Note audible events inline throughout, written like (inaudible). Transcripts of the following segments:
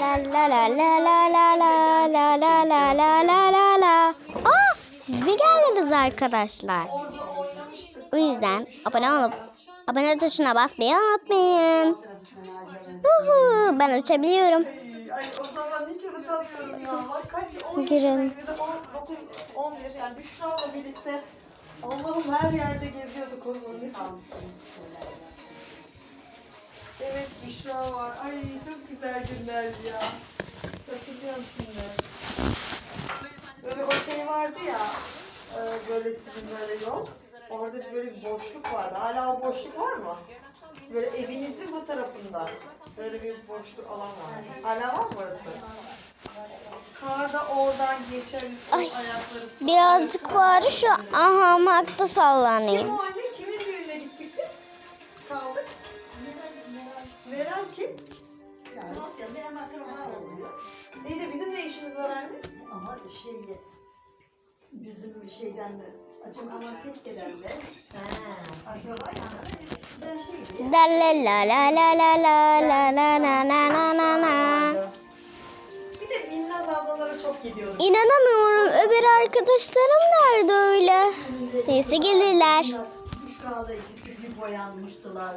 La la la la la la la la la la la la la la. Aa, siz mi geldiniz arkadaşlar? O yüzden abone olup abone tuşuna basmayı unutmayın. Uhu, ben uçabiliyorum. Ay hiç unutamıyorum ya. Bak kaç 10 Girelim. yaşındayım bir de 9 11 yani Büşra'la birlikte Allah'ım her yerde geziyorduk o zaman. Evet Büşra var. Ay çok güzel günlerdi ya. Hatırlıyorum şimdi. Böyle o şey vardı ya. e, Böyle sizin böyle yol. Orada böyle bir boşluk vardı. Hala o boşluk var mı? Böyle evinizin bu tarafında. Böyle bir boşluk alan var. Hala var mı orası? Karda oradan geçeriz. Ay, ayakları. Birazcık bari şu ahamakta Kim sallanayım. o anne? Kimin düğününe gittik biz? Kaldık. Meral kim? Yani Asya benim akraba oluyor. İyi de bizim ne işimiz var anne? Ama şey bizim şeyden açık ama tekkelerle akraba yani ben şeydi. La la la la la la la la la la la la la la. Bir de Minnaz ablalara çok gidiyorduk. İnanamıyorum. Öbür arkadaşlarım nerede öyle? Neyse gelirler. Büşra'da ikisi bir boyanmıştılar. (laughs)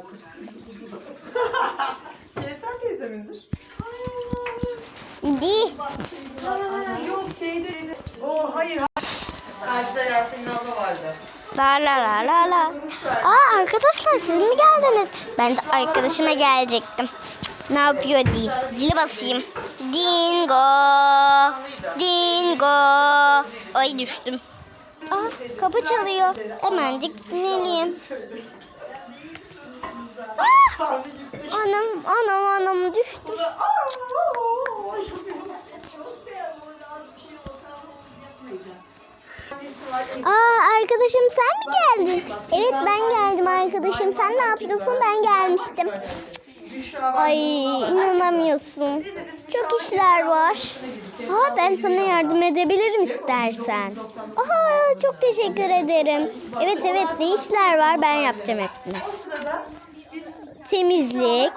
Kesen teyze midir? Di. Yok şeyde. O hayır. Karşıda Yasemin abla vardı. La la la la la. Aa arkadaşlar siz mi geldiniz? Ben de arkadaşıma gelecektim. Ne yapıyor di? Zili basayım. Dingo. Dingo. Ay düştüm. Aa kapı çalıyor. Hemencik dinleyeyim. Ah! Anam anam anam düştüm. Aa arkadaşım sen mi geldin? Evet ben geldim arkadaşım. Sen ne yapıyorsun? Ben gelmiştim. Ay inanamıyorsun. Çok işler var. Aa ben sana yardım edebilirim istersen. Aha çok teşekkür ederim. Evet evet ne işler var ben yapacağım hepsini. Temizlik.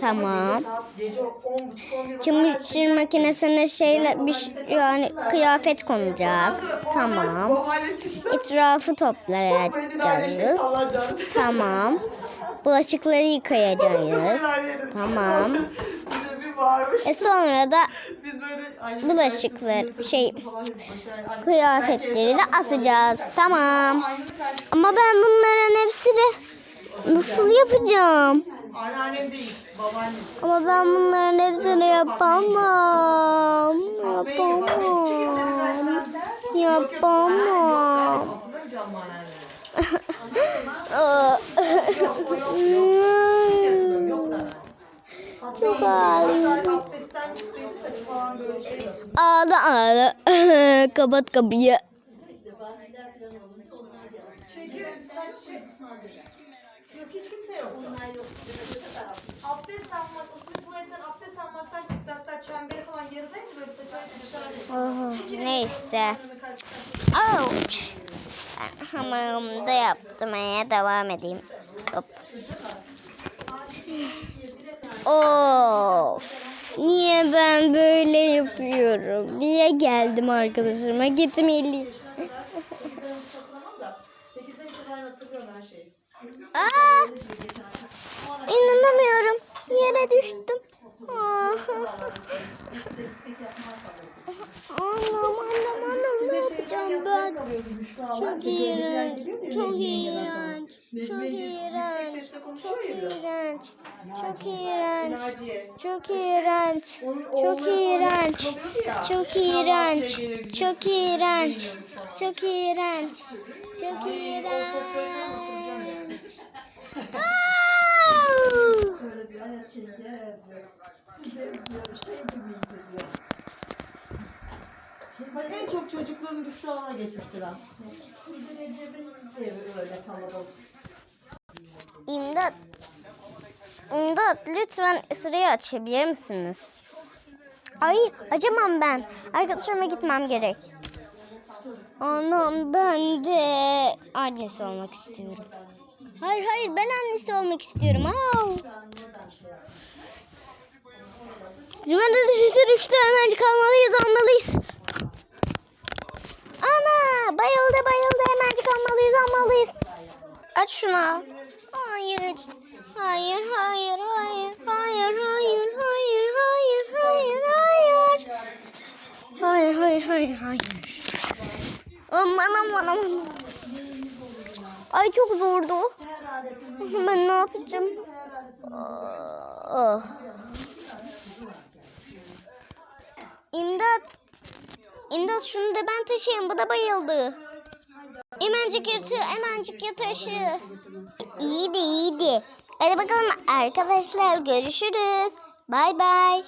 Tamam. Gece saat- Gece 10.30-11 Çamaşır makinesine şeyle bir ş- yani kıyafet konacak. Tamam. Etrafı şey toplayacağız. Tamam. Bulaşıkları yıkayacağız. Tamam. E sonra da bulaşıklar, şey, kıyafetleri de asacağız. Tamam. Ama ben bunların hepsini nasıl yapacağım? Anneannem değil, babaannem. Ama ben bunların hepsini yapamam. Yapamam. Yapamam. Çok ağlıyorum. Ağla ağla. (laughs) Kapat kapıyı. Çünkü saç şey... Yok hiç kimse yok. Onlar yok. Abdest almak, o sırf tuvaletten abdest almaktan çıktı. Hatta çemberi falan yarıdaydı böyle saçı dışarı. Neyse. Ouch hamurumda yaptırmaya devam edeyim. Hop. Of. Niye ben böyle yapıyorum diye geldim arkadaşıma. Gitmeliyim. Aa! İnanamıyorum. Yere düştüm. Aa! Anam anam anam ne yapacağım ben? Çok iğrenç. Çok iğrenç. Çok iğrenç. Çok iğrenç. Çok iğrenç. Çok iğrenç. Çok iğrenç. Çok iğrenç. Çok iğrenç. Çok iğrenç. Çok iğrenç. Au! Size en çok çocukluğum Büşra'na geçmiştir ha. Şimdi Recep'in evi öyle kalabalık. İmdat. İmdat lütfen sırayı açabilir misiniz? Ay acımam ben. Arkadaşlarıma gitmem gerek. Anam ben de annesi olmak istiyorum. Hayır hayır ben annesi olmak istiyorum. Au. Limanda düştü düştü hemen kalmalıyız almalıyız. Ana bayıldı bayıldı hemen almalıyız almalıyız. Aç şunu. Hayır. Hayır hayır hayır hayır hayır hayır hayır hayır hayır. Hayır hayır hayır hayır. Aman aman aman. Ay çok zordu. Ben ne yapacağım? Ah. İmdat. İmdat şunu da ben taşıyayım. Bu da bayıldı. Hemencik yatıyor. Hemencik yataşı. İyiydi iyiydi. Hadi bakalım arkadaşlar görüşürüz. Bay bay.